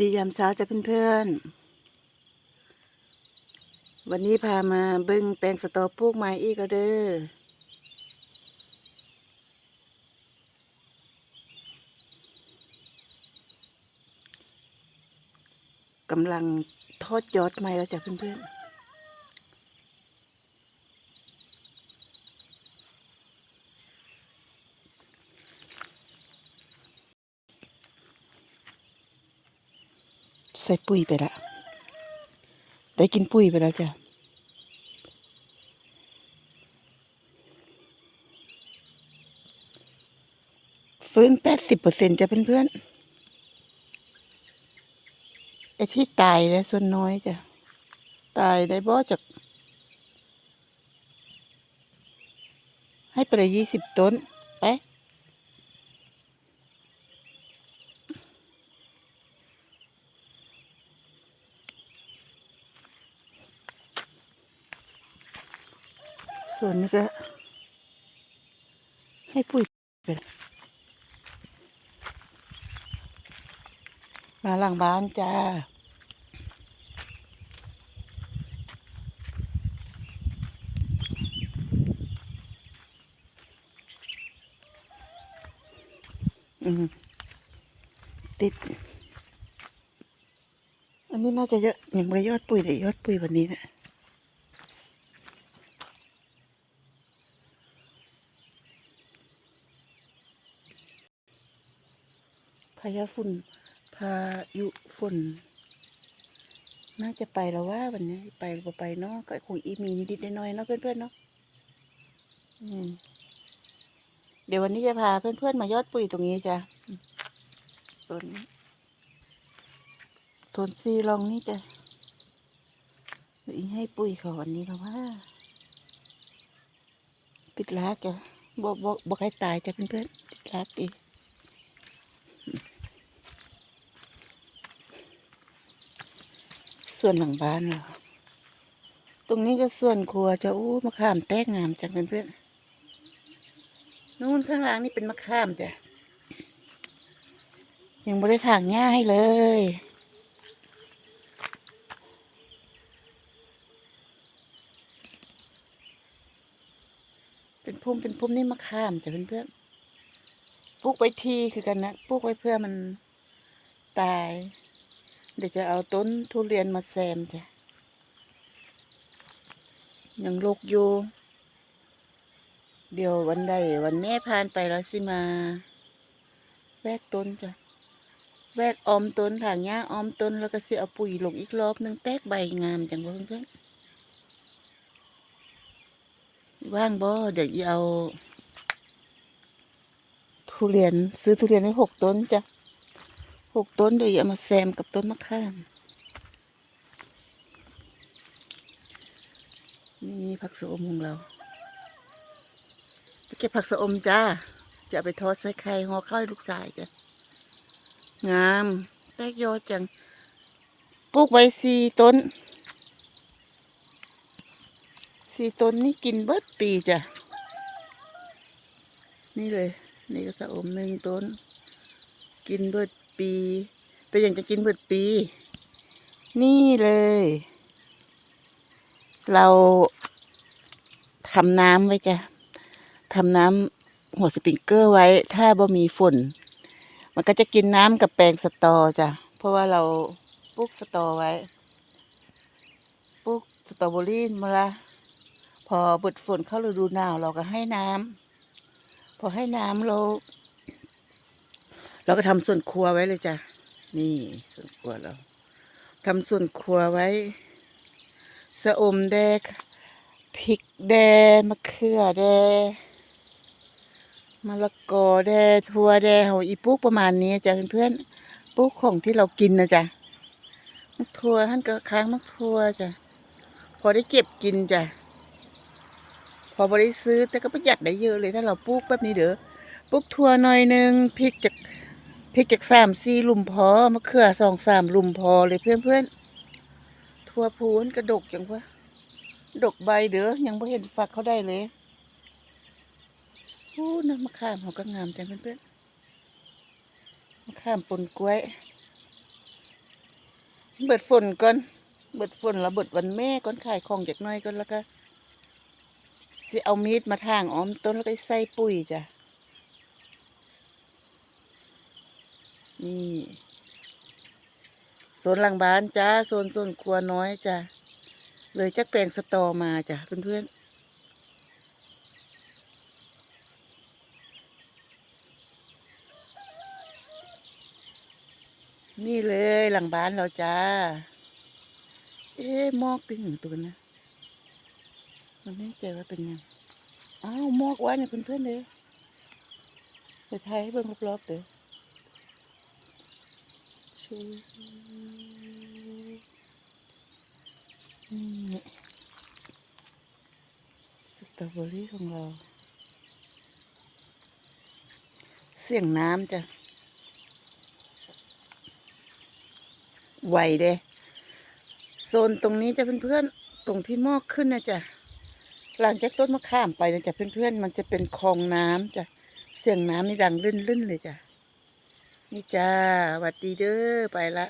ดียามเช้าจ้ะเพื่อนๆ วันนี้พามาเบิ้งแปลงสตอปลูกไม้อีกแล้วเด้อ กำลังทอดยอดไม้แล้วจ้ะเพื่อนๆ ใส่ปุ๋ยไปละได้กินปุ๋ยไปแล้วจ้ะฟื้นแปดสิบเปอร์เซ็นต์จ้ะเพื่อนๆไอ้ที่ตายแล้วส่วนน้อยจ้ะ ตายได้บ่จาก ให้ไปเลยยี่สิบต้น ไป ส่วนนี้ก็ ให้ปุ๋ยไปมาหลังบ้านจ้าอืมติด อันนี้น่าจะเยอะยังไม่ยอดปุ๋ยแต่ยอดปุ๋ยวันนี้นะ พายุฝุ่น พายุฝุ่น น่าจะไปแล้วว่าวันนี้ไปบ่ไปเนาะก็คงอีมีนิดๆหน้อยๆเนาะเพื่อนๆเนาะอืมเดี๋ยววันนี้จะพาเพื่อนๆมายอดปุ๋ยตรงนี้จ้ะอืมโซนนี้โซนซีลองนี่จ้ะเดี๋ยวอีให้ปุ๋ยเขาวันนี้แล้วว่าปิดลากจ้ะบอกบอกบอกให้ตายจ้ะเพื่อนๆปิดลากอีก ส่วนหลังบ้านเหรอตรงนี้ก็ส่วนครัวจะอู้มะขามแตกงามจังเพื่อนๆนู่นข้างล่างนี่เป็นมะขามจ้ะยังไม่ได้ถางหญ้าให้เลย เป็นพุ่มเป็นพุ่มนี่มะขามจ้ะเพื่อนๆปลูกไว้ทีคือกันนะปลูกไว้เพื่อมันตาย เดี๋ยวจะเอาต้นทุเรียนมาแซมจ้ะยังลูกอยู่ เดี๋ยววันใดวันแม่ผ่านไปแล้วสิมา แวกต้นจ้ะ แวกออมต้นถางหญ้าออมต้นแล้วก็เสิเอาปุ๋ยลงอีกรอบนึงแตกใบงามจังเพื่อนๆว่างบ่เดี๋ยวเอา ทุเรียนซื้อทุเรียนไว้หกต้นจ้ะ หกต้นเดี๋ยวเอามาแซมกับต้นมะขามนี่ผักสะอมของเราไปเก็บผักสะอมจ้า จะไปทอดใส่ไข่ห่อข้าวให้ลูกชายจ้ะ งามแตกยอดจังปลูกไว้สี่ต้นสี่ต้นนี่กินเบิดปีจ้ะ นี่เลย นี่ก็สะอมหนึ่งต้น กินเบิด ปีเป็นอย่างจะกินเบิดปี นี่เลย เราทำน้ำไว้จ้ะทำน้ำหัวสปริงเกอร์ไว้ ถ้าบ่มีฝน มันก็จะกินน้ำกับแปลงสตอจ้ะ เพราะว่าเราปลูกสตอไว้ปลูกสตรอเบอรี่มาละพอบดฝนเข้าฤดูหนาวเราก็ให้น้ำพอให้น้ำเรา เราก็ทำส่วนครัวไว้เลยจ้ะ นี่ส่วนครัวเราทำส่วนครัวไว้สะอมแดงพริกแดงมะเขือแดงมะละกอแดงถั่วแดเฮาอีปลูกประมาณนี้จ้ะเพื่อนๆปลูกของที่เรากินนะจ้ะมักถั่วท่านก็ค้างมักถั่วจ้ะพอได้เก็บกินจ้ะพอบริซื้อแต่ก็ประหยัดได้เยอะเลยถ้าเราปลูกแบบนี้เด้อปลูกถั่วหน่อยหนึ่งพริกจาก พริกจากสามสี่ลุมพอมะเขือสองสามลุมพอเลยเพื่อนๆถั่วพูนกระดกจังวะดกใบเด้อยังไม่เห็นฝักเขาได้เลยโอ้น้ำมะขามเขาก็งามจังเพื่อนๆมะขามปนกล้วย เบิดฝนก่อนเบิดฝนแล้วเบิดวันแม่ก่อนขายของจากน้อยก่อนแล้วก็สิเอามีดมาทางอ้อมต้นแล้วก็ใส่ปุ๋ยจ้ะ นี่โซนหลังบ้านจ้าโซนโซนครัวน้อยจ้ะเลยจักแปลงสตอมาจ้ะเพื่อนๆนี่เลยหลังบ้านเราจ้า เอ๊ะมอกตึงหนึ่งตัวนะ มันไม่ใจอว่าเป็นยังอ้าวมอกว่าเนี่ยเพื่อนๆเลยไปไทยให้เบิ่งรอบๆเด้อ นี่สตรอเบอรี่ของเรา เสียงน้ำจ้ะไหวเด้โซนตรงนี้จะเพื่อนๆตรงที่มอกขึ้นนะจ๊ะหลังจากต้นมะขามไปนะจ๊ะเพื่อนๆมันจะเป็นคลองน้ำจ้ะเสียงน้ำนี่ดังลื่นๆเลยจ้ะ นี่จ้าหวัดดีเด้อไปละ